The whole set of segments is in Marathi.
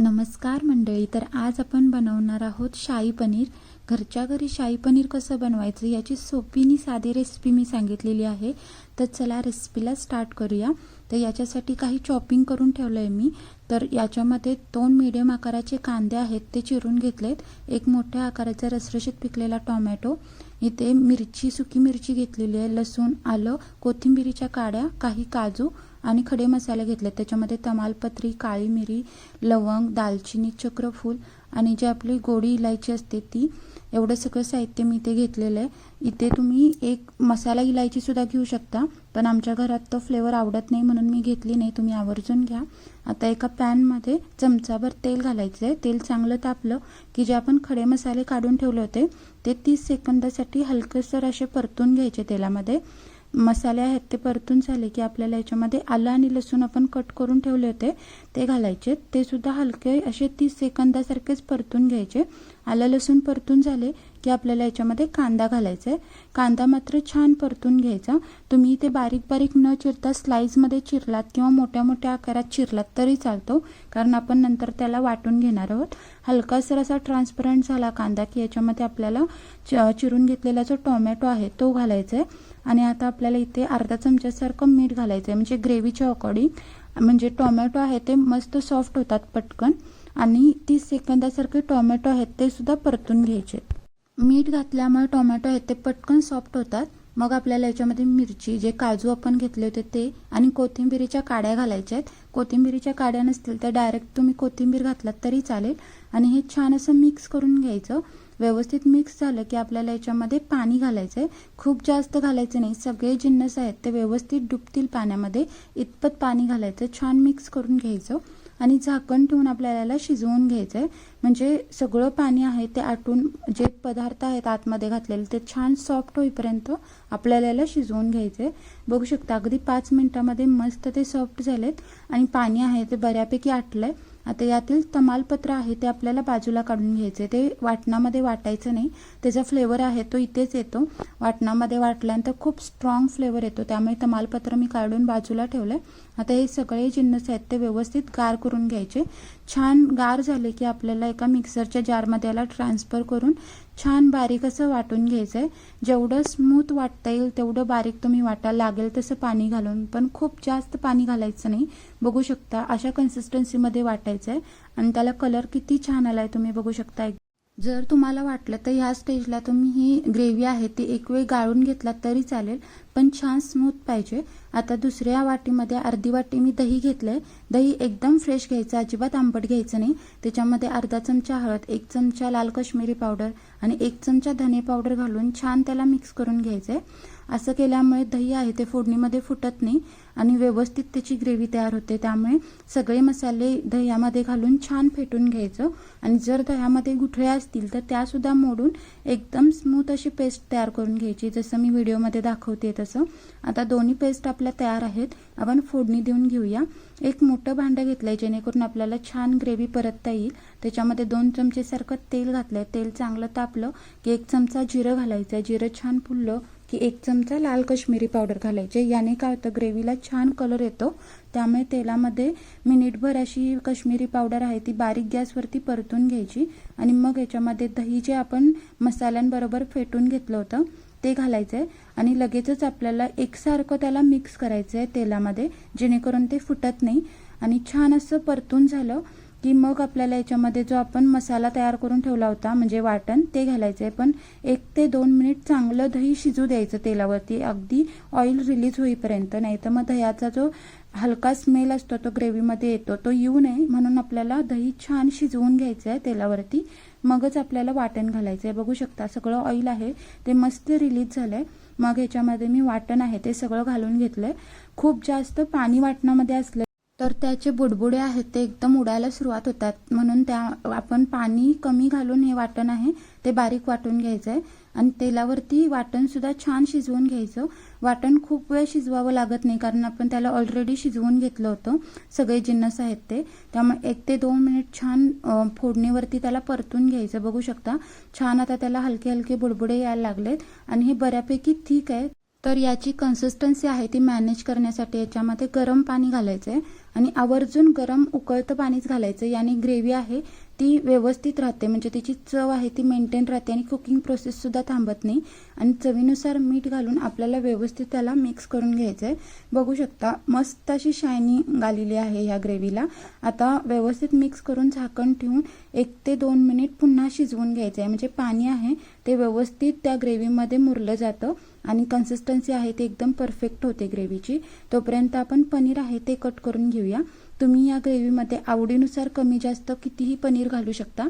नमस्कार मंडळी तर आज आपण बनवणार आहोत शाही पनीर. घरच्या घरी शाही पनीर कसं बनवायचं याची सोपी आणि साधी रेसिपी मी सांगितलेली आहे. तर चला रेसिपीला स्टार्ट करूया. तर याच्यासाठी काही चॉपिंग करून ठेवलं आहे मी. तर याच्यामध्ये दोन मीडियम आकाराचे कांदे आहेत ते चिरून घेतलेत. एक मोठ्या आकाराचा रसरशीत पिकलेला टोमॅटो इथे मिरची सुकी मिरची घेतलेली आहे लसूण आलं कोथिंबिरीच्या काड्या काही काजू. आणि खडे मसाले घेतले त्याच्यामध्ये तमालपत्री काळी मिरी लवंग दालचिनी चक्रफूल आणि जी आपली गोडी इलायची असते ती एवढं सगळं साहित्य मी इथे घेतलेलं आहे. इथे तुम्ही एक मसाला इलायचीसुद्धा घेऊ शकता पण आमच्या घरात तो फ्लेवर आवडत नाही म्हणून मी घेतली नाही. तुम्ही आवर्जून घ्या. आता एका पॅनमध्ये चमचाभर तेल घालायचं आहे. तेल चांगलं तापलं की जे आपण खडे मसाले काढून ठेवले होते ते तीस सेकंदासाठी हलकसर असे परतून घ्यायचे तेलामध्ये. मसाले आहेत ते परतून झाले की आपल्याला याच्यामध्ये आलं आणि लसूण आपण कट करून ठेवले होते ते घालायचे. ते सुद्धा हलके असे तीस सेकंदासारखेच परतून घ्यायचे. आलं लसूण परतून झाले की आपल्याला याच्यामध्ये कांदा घालायचा आहे कांदा मात्र छान परतून घ्यायचा. तुम्ही ते बारीक बारीक न चिरता स्लाईजमध्ये चिरलात किंवा मोठ्या मोठ्या आकारात चिरलात तरी चालतो कारण आपण नंतर त्याला वाटून घेणार आहोत. हलकासर असा ट्रान्सपरंट झाला कांदा की याच्यामध्ये आपल्याला चिरून घेतलेला जो टोमॅटो आहे तो घालायचा आहे आणि आता आपल्याला इथे अर्धा चमच्यासारखं मीठ घालायचं आहे म्हणजे ग्रेव्हीच्या अकॉर्डिंग. म्हणजे टोमॅटो आहे ते मस्त सॉफ्ट होतात पटकन. आणि तीस सेकंदासारखे टोमॅटो आहेत ते सुद्धा परतून घ्यायचे. मीठ घातल्यामुळे टोमॅटो आहेत ते पटकन सॉफ्ट होतात. मग आपल्याला याच्यामध्ये मिरची जे काजू आपण घेतले होते ते आणि कोथिंबिरीच्या काड्या घालायच्या आहेत. कोथिंबिरीच्या काड्या नसतील तर डायरेक्ट तुम्ही कोथिंबीर घातलात तरी चालेल. आणि हे छान असं मिक्स करून घ्यायचं. व्यवस्थित मिक्स झालं की आपल्याला याच्यामध्ये पाणी घालायचं आहे खूप जास्त घालायचं नाही. सगळे जिन्नस आहेत ते व्यवस्थित डुबतील पाण्यामध्ये. इतपत पाणी घालायचं. छान मिक्स करून घ्यायचं. आणि झाकण ठेवून आपल्याला याला शिजवून घ्यायचं आहे म्हणजे सगळं पाणी आहे ते आटून जे पदार्थ आहेत आतमध्ये घातलेले ते छान सॉफ्ट होईपर्यंत आपल्याला याला शिजवून घ्यायचं आहे बघू शकता अगदी पाच मिनटामध्ये मस्त ते सॉफ्ट झालेत आणि पाणी आहे ते बऱ्यापैकी आटलं आहे आता यातील तमालपत्र आहे ते आपल्याला बाजूला काढून घ्यायचे ते वाटणामध्ये वाटायचं नाही. त्याचा फ्लेवर आहे तो इथेच येतो. वाटणामध्ये वाटल्यानंतर खूप स्ट्रॉंग फ्लेवर येतो. त्यामुळे तमालपत्र मी काढून बाजूला ठेवलं आता हे सगळे जिन्नस आहेत ते व्यवस्थित गार करून घ्यायचे. छान गार झाले की आपल्याला एका मिक्सरच्या जारमध्ये याला ट्रान्सफर करून छान बारीक असं वाटून घ्यायचं आहे जेवढं स्मूथ वाटता येईल तेवढं बारीक तुम्ही वाटा. लागेल तसं पाणी घालून. पण खूप जास्त पाणी घालायचं नाही. बघू शकता अशा कन्सिस्टन्सीमध्ये वाटायचं आहे आणि त्याला कलर किती छान आला आहे तुम्ही बघू शकता. जर तुम्हाला वाटलं तर ह्या स्टेजला तुम्ही ही ग्रेव्ही आहे ती एक वेळ गाळून घेतलात तरी चालेल पण छान स्मूथ पाहिजे. आता दुसऱ्या वाटीमध्ये अर्धी वाटी मी दही घेतलंय. दही एकदम फ्रेश घ्यायचं अजिबात आंबट घ्यायचं नाही. त्याच्यामध्ये अर्धा चमचा हळद एक चमचा लाल कश्मीरी पावडर आणि एक चमचा धने पावडर घालून छान त्याला मिक्स करून घ्यायचं आहे असं केल्यामुळे दही आहे ते फोडणीमध्ये फुटत नाही. आणि व्यवस्थित त्याची ग्रेव्ही तयार होते. त्यामुळे सगळे मसाले दह्यामध्ये घालून छान फेटून घ्यायचं. आणि जर दह्यामध्ये गुठळ्या असतील तर त्यासुद्धा मोडून एकदम स्मूथ अशी पेस्ट तयार करून घ्यायची. जसं मी व्हिडिओमध्ये दाखवते तसं. आता दोन्ही पेस्ट आपल्या तयार आहेत. आपण फोडणी देऊन घेऊया. एक मोठं भांडं घेतलंय जेणेकरून आपल्याला छान ग्रेव्ही परतता येईल. त्याच्यामध्ये दोन चमचेसारखं तेल घातलंय. तेल चांगलं तापलं की एक चमचा जिरं घालायचं आहे जिरं छान फुललं की एक चमचा लाल कश्मीरी पावडर घालायचे. याने काय होतं ग्रेव्हीला छान कलर येतो. त्यामुळे तेलामध्ये मिनिटभर अशी कश्मीरी पावडर आहे ती बारीक गॅसवरती परतून घ्यायची. आणि मग याच्यामध्ये दही जे आपण मसाल्यांबरोबर फेटून घेतलं होतं ते घालायचं आहे आणि लगेचच आपल्याला एकसारखं त्याला मिक्स करायचं आहे तेलामध्ये जेणेकरून ते फुटत नाही. आणि छान असं परतून झालं. की मग आपल्याला याच्यामध्ये जो आपण मसाला तयार करून ठेवला होता म्हणजे वाटण ते घालायचं आहे पण एक ते दोन मिनिट चांगलं दही शिजू द्यायचं तेलावरती. अगदी ऑइल रिलीज होईपर्यंत. नाही तर मग दह्याचा जो हलका स्मेल असतो तो ग्रेव्हीमध्ये येतो तो येऊ नये. म्हणून आपल्याला दही छान शिजवून घ्यायचं आहे तेलावरती. मगच आपल्याला वाटण घालायचं आहे बघू शकता सगळं ऑइल आहे. ते मस्त रिलीज झालं आहे मग याच्यामध्ये मी वाटण आहे ते सगळं घालून घेतलं आहे खूप जास्त पाणी वाटणामध्ये असलं तर त्याचे बुडबुडे आहेत ते एकदम उडायला सुरुवात होतात. म्हणून त्या आपण पाणी कमी घालून हे वाटण आहे ते बारीक वाटून घ्यायचं आहे आणि तेलावरती वाटणसुद्धा छान शिजवून घ्यायचं. वाटण खूप वेळ शिजवावं लागत नाही कारण आपण त्याला ऑलरेडी शिजवून घेतलं होतं सगळे जिन्नस आहेत ते. त्यामुळे एक ते दोन मिनिट छान फोडणीवरती त्याला परतून घ्यायचं. बघू शकता छान आता त्याला हलके हलके बुडबुडे यायला लागलेत. आणि हे बऱ्यापैकी ठीक आहे. तर याची कन्सिस्टन्सी आहे ती मॅनेज करण्यासाठी. याच्यामध्ये गरम पाणी घालायचं आहे आणि आवर्जून गरम उकळतं पाणीच घालायचं. याने ग्रेव्ही आहे ती व्यवस्थित राहते. म्हणजे त्याची चव आहे ती मेंटेन राहते आणि कुकिंग प्रोसेससुद्धा थांबत नाही. आणि चवीनुसार मीठ घालून आपल्याला व्यवस्थित त्याला मिक्स करून घ्यायचं आहे बघू शकता मस्त अशी शायनिंग आलेली आहे ह्या ग्रेव्हीला. आता व्यवस्थित मिक्स करून झाकण ठेवून एक ते दोन मिनिट पुन्हा शिजवून घ्यायचं आहे म्हणजे पाणी आहे ते व्यवस्थित त्या ग्रेव्हीमध्ये मुरलं जातं. आणि कन्सिस्टन्सी आहे ते एकदम परफेक्ट होते ग्रेव्हीची तोपर्यंत आपण पनीर आहे ते कट करून घेऊया. तुम्ही या ग्रेव्हीमध्ये आवडीनुसार कमी जास्त कितीही पनीर घालू शकता.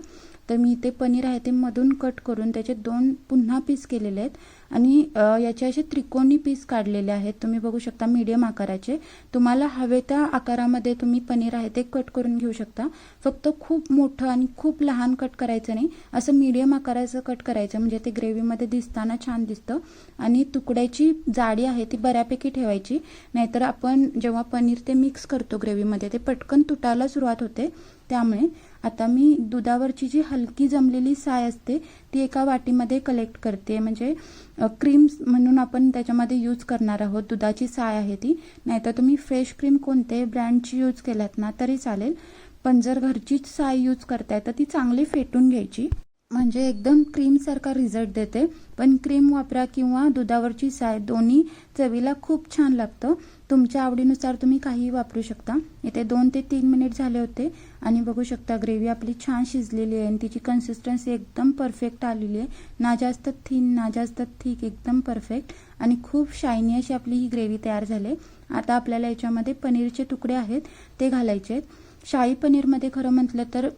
तर मी ते पनीर आहे ते मधून कट करून त्याचे दोन पुन्हा पीस केलेले आहेत. आणि याचे असे त्रिकोणी पीस काढलेले आहेत. तुम्ही बघू शकता मीडियम आकाराचे. तुम्हाला हवे त्या आकारामध्ये तुम्ही पनीर आहे ते कट करून घेऊ शकता. फक्त खूप मोठं आणि खूप लहान कट करायचं नाही. असं मीडियम आकाराचं कट करायचं म्हणजे ते ग्रेव्हीमध्ये दिसताना छान दिसतं. आणि तुकड्याची जाडी आहे ती बऱ्यापैकी ठेवायची. नाहीतर आपण जेव्हा पनीर ते मिक्स करतो ग्रेव्हीमध्ये ते पटकन तुटायला सुरुवात होते त्यामुळे. आता मी दुधावरची जी हलकी जमलेली साय असते ती एका वाटीमध्ये कलेक्ट करते. म्हणजे क्रीम म्हणून आपण त्याच्यामध्ये यूज करणार आहोत. दुधाची साय आहे ती. नाहीतर तुम्ही फ्रेश क्रीम कोणते ब्रँडची यूज केल्यात ना तरी चालेल. पण जर घरचीच साय यूज करताय तर ती चांगली फेटून घ्यायची. म्हणजे एकदम क्रीमसारखा रिझल्ट देते. पण क्रीम वापरा किंवा दुधावरची साय दोन्ही चवीला खूप छान लागतं. तुमच्या आवडीनुसार तुम्ही काहीही वापरू शकता. इथे दोन ते तीन मिनिट झाले होते आणि बघू शकता ग्रेव्ही आपली छान शिजलेली आहे आणि तिची कन्सिस्टन्सी एकदम परफेक्ट आलेली आहे. ना जास्त थिन ना जास्त थिक एकदम परफेक्ट आणि खूप शायनी अशी आपली ही ग्रेव्ही तयार झाली आता आपल्याला याच्यामध्ये पनीरचे तुकडे आहेत ते घालायचे आहेत. शाही पनीरमध्ये खरं म्हटलं तर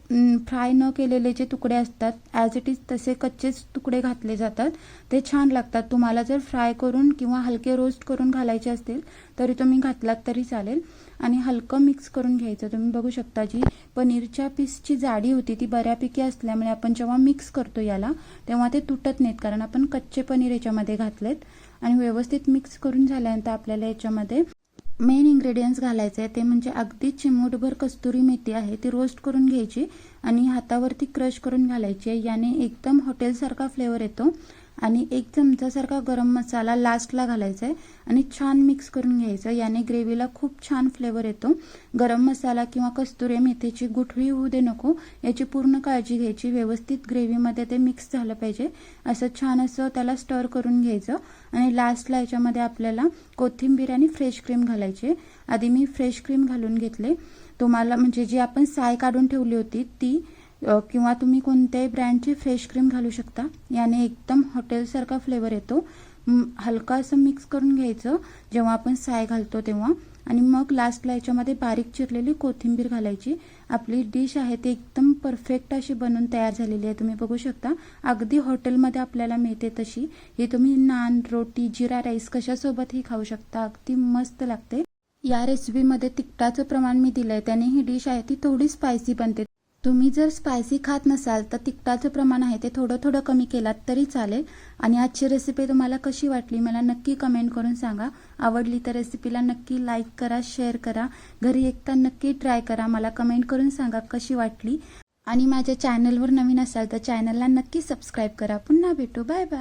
फ्राय न केलेले जे तुकडे असतात ॲज इट इज तसे कच्चेच तुकडे घातले जातात. ते छान लागतात. तुम्हाला जर फ्राय करून किंवा हलके रोस्ट करून घालायचे असतील तरी तुम्ही घातलात तरी चालेल. आणि हलकं मिक्स करून घ्यायचं. तुम्ही बघू शकता जी पनीरच्या पीसची जाडी होती ती बऱ्यापैकी असल्यामुळे आपण जेव्हा मिक्स करतो याला तेव्हा ते तुटत नाहीत. कारण आपण कच्चे पनीर याच्यामध्ये घातलेत. आणि व्यवस्थित मिक्स करून झाल्यानंतर आपल्याला याच्यामध्ये मेन इंग्रेडियंट्स घालायचे आहे ते म्हणजे अगदी चिमूटभर कस्तुरी मेथी आहे ती रोस्ट करून घ्यायची आणि हातावरती क्रश करून घालायची आहे. याने एकदम हॉटेलसारखा फ्लेवर येतो. आणि एक चमचासारखा गरम मसाला लास्टला घालायचा आहे आणि छान मिक्स करून घ्यायचं याने ग्रेव्हीला खूप छान फ्लेवर येतो. गरम मसाला किंवा कस्तुरी मेथीची गुठळी होऊ दे नको याची पूर्ण काळजी घ्यायची. व्यवस्थित ग्रेव्हीमध्ये ते मिक्स झालं पाहिजे. असं छान असं त्याला स्टर करून घ्यायचं. आणि लास्टला याच्यामध्ये आपल्याला कोथिंबीर आणि फ्रेश क्रीम घालायची. आधी मी फ्रेश क्रीम घालून घेतले. तुम्हाला म्हणजे जी आपण साय काढून ठेवली होती ती किंवा तुम्ही कोणत्याही ब्रँडची फ्रेश क्रीम घालू शकता. याने एकदम हॉटेलसारखा फ्लेवर येतो. हलका असं मिक्स करून घ्यायचं. जेव्हा आपण साय घालतो तेव्हा. आणि मग लास्टला याच्यामध्ये बारीक चिरलेली कोथिंबीर घालायची. आपली डिश आहे ती एकदम परफेक्ट अशी बनून तयार झालेली आहे. तुम्ही बघू शकता. अगदी हॉटेलमध्ये आपल्याला मिळते तशी. ही तुम्ही नान रोटी जिरा राईस कशासोबतही खाऊ शकता. अगदी मस्त लागते. या रेसिपीमध्ये तिखटाचं प्रमाण मी दिलंय. त्याने ही डिश आहे ती थोडी स्पायसी बनते. तुम्ही जर स्पायसी खात नसाल तर तिखटाचं प्रमाण आहे ते थोडं थोडं कमी केलात तरी चालेल. आणि आजची रेसिपी तुम्हाला कशी वाटली मला नक्की कमेंट करून सांगा. आवडली तर रेसिपीला नक्की लाईक करा शेअर करा. घरी एकदा नक्की ट्राय करा. मला कमेंट करून सांगा कशी वाटली. आणि माझ्या चॅनलवर नवीन असाल तर चॅनलला नक्की सबस्क्राईब करा. पुन्हा भेटू. Bye bye